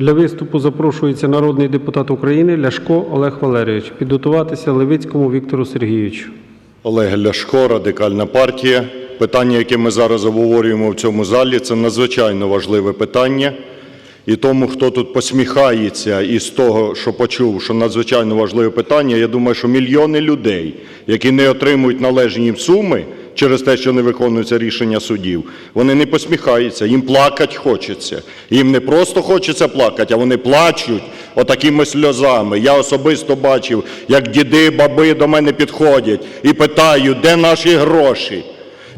Для виступу запрошується народний депутат України Ляшко Олег Валерійович. Підготуватися Левицькому Віктору Сергійовичу. Олег Ляшко, Радикальна партія. Питання, яке ми зараз обговорюємо в цьому залі, це надзвичайно важливе питання. І тому, хто тут посміхається із того, що почув, що надзвичайно важливе питання, я думаю, що мільйони людей, які не отримують належні їм суми через те, що не виконуються рішення судів, вони не посміхаються, їм плакать хочеться. Їм не просто хочеться плакати, а вони плачуть отакими сльозами. Я особисто бачив, як діди, баби до мене підходять і питають, де наші гроші.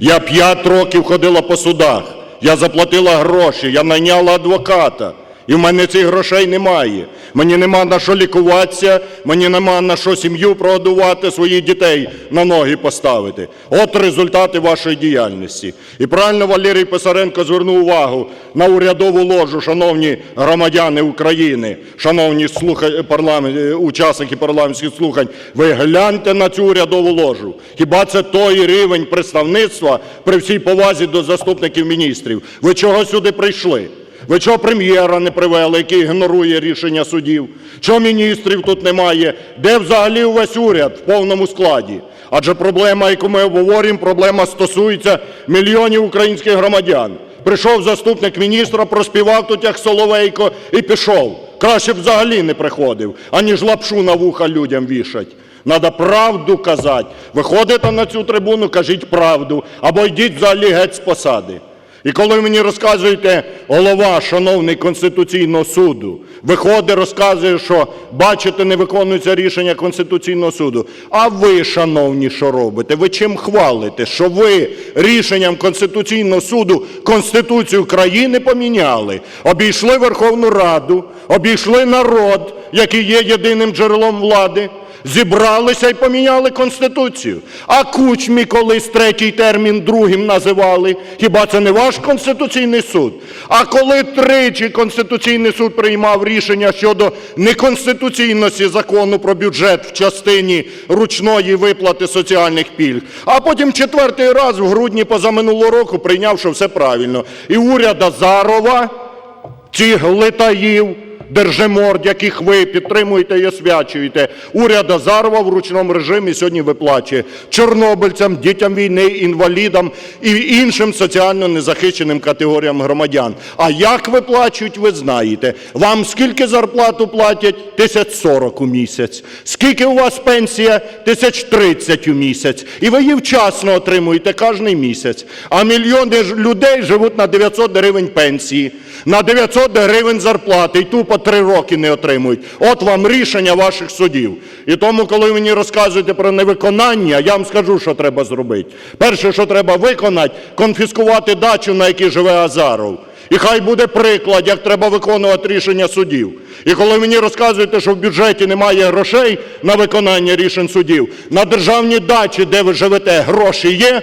Я п'ять років ходила по судах, я заплатила гроші, я найняла адвоката. І в мене цих грошей немає. Мені нема на що лікуватися, мені нема на що сім'ю прогодувати, своїх дітей на ноги поставити. От результати вашої діяльності. І правильно Валерій Писаренко звернув увагу на урядову ложу, шановні громадяни України, шановні слуха... парламент... е, учасники парламентських слухань. Ви гляньте на цю урядову ложу. Хіба це той рівень представництва при всій повазі до заступників міністрів? Ви чого сюди прийшли? Ви чого прем'єра не привели, який ігнорує рішення судів? Чого міністрів тут немає? Де взагалі увесь уряд в повному складі? Адже проблема, яку ми обговорюємо, проблема стосується мільйонів українських громадян. Прийшов заступник міністра, проспівав тут як Соловейко і пішов. Краще б взагалі не приходив, аніж лапшу на вуха людям вішать. Надо правду казати. Виходите на цю трибуну, кажіть правду, або йдіть взагалі геть з посади. І коли мені розказуєте, голова, шановний Конституційного суду, виходить, розказує, що бачите, не виконується рішення Конституційного суду. А ви, шановні, що робите? Ви чим хвалите? Що ви рішенням Конституційного суду Конституцію країни поміняли, обійшли Верховну Раду, обійшли народ, який є єдиним джерелом влади. Зібралися і поміняли Конституцію. А Кучмі колись третій термін другим називали. Хіба це не ваш Конституційний суд? А коли тричі Конституційний суд приймав рішення щодо неконституційності закону про бюджет в частині ручної виплати соціальних пільг, а потім четвертий раз в грудні позаминулого року прийняв, що все правильно. І уряд Азарова, цих глитаїв, держиморд, яких ви підтримуєте і освячуєте, уряд Азарова в ручному режимі сьогодні виплачує чорнобильцям, дітям війни, інвалідам і іншим соціально незахищеним категоріям громадян. А як виплачують, ви знаєте. Вам скільки зарплату платять? Тисяч сорок у місяць. Скільки у вас пенсія? Тисяч тридцять у місяць. І ви її вчасно отримуєте кожний місяць. А мільйони людей живуть на 900 гривень пенсії, на 900 гривень зарплати і тупо три роки не отримують. От вам рішення ваших судів. І тому, коли мені розказуєте про невиконання, я вам скажу, що треба зробити. Перше, що треба виконати, конфіскувати дачу, на якій живе Азаров. І хай буде приклад, як треба виконувати рішення судів. І коли мені розказуєте, що в бюджеті немає грошей на виконання рішень судів, на державній дачі, де ви живете, гроші є?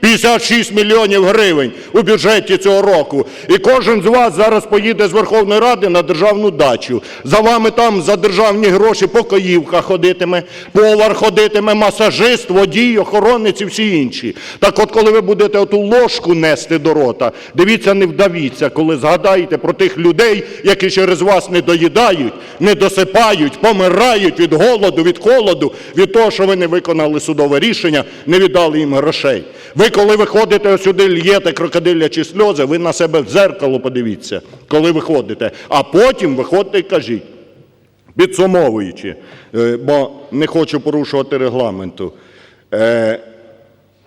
56 мільйонів гривень у бюджеті цього року. І кожен з вас зараз поїде з Верховної Ради на державну дачу. За вами там за державні гроші покоївка ходитиме, повар ходитиме, масажист, водій, охоронець і всі інші. Так от, коли ви будете оту ложку нести до рота, дивіться, не вдавіться, коли згадаєте про тих людей, які через вас не доїдають, не досипають, помирають від голоду, від холоду, від того, що ви не виконали судове рішення, не віддали їм грошей. Ви, коли виходите сюди, л'єте крокодилячі сльози, ви на себе в дзеркало подивіться, коли виходите. А потім виходьте і кажіть, підсумовуючи, е, бо не хочу порушувати регламенту, е,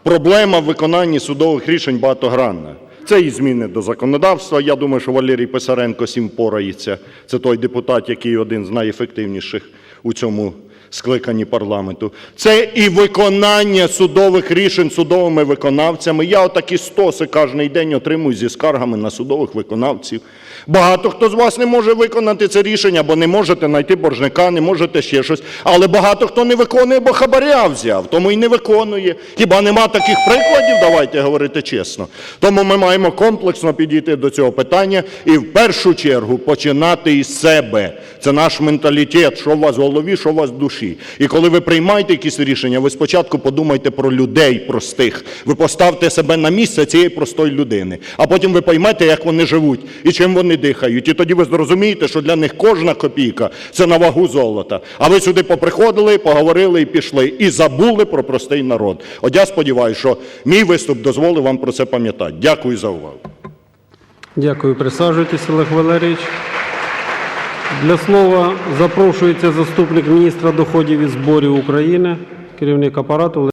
проблема в виконанні судових рішень багатогранна. Це і зміни до законодавства. Я думаю, що Валерій Писаренко сім порається. Це той депутат, який один з найефективніших у цьому скликанні парламенту. Це і виконання судових рішень судовими виконавцями. Я отакі стоси кожен день отримую зі скаргами на судових виконавців. Багато хто з вас не може виконати це рішення, бо не можете знайти боржника, не можете ще щось. Але багато хто не виконує, бо хабаря взяв, тому і не виконує. Хіба нема таких прикладів? Давайте говорити чесно. Тому ми маємо комплексно підійти до цього питання і в першу чергу починати із себе. Це наш менталітет, що у вас в голові, що у вас в душі. Душі. І коли ви приймаєте якісь рішення, ви спочатку подумайте про людей простих. Ви поставте себе на місце цієї простої людини, а потім ви поймете, як вони живуть і чим вони дихають. І тоді ви зрозумієте, що для них кожна копійка це на вагу золота. А ви сюди поприходили, поговорили і пішли, і забули про простий народ. От я сподіваюся, що мій виступ дозволив вам про це пам'ятати. Дякую за увагу. Дякую. Присаджуйтесь, Олег Валерійович. Для слова запрошується заступник міністра доходів і зборів України, керівник апарату.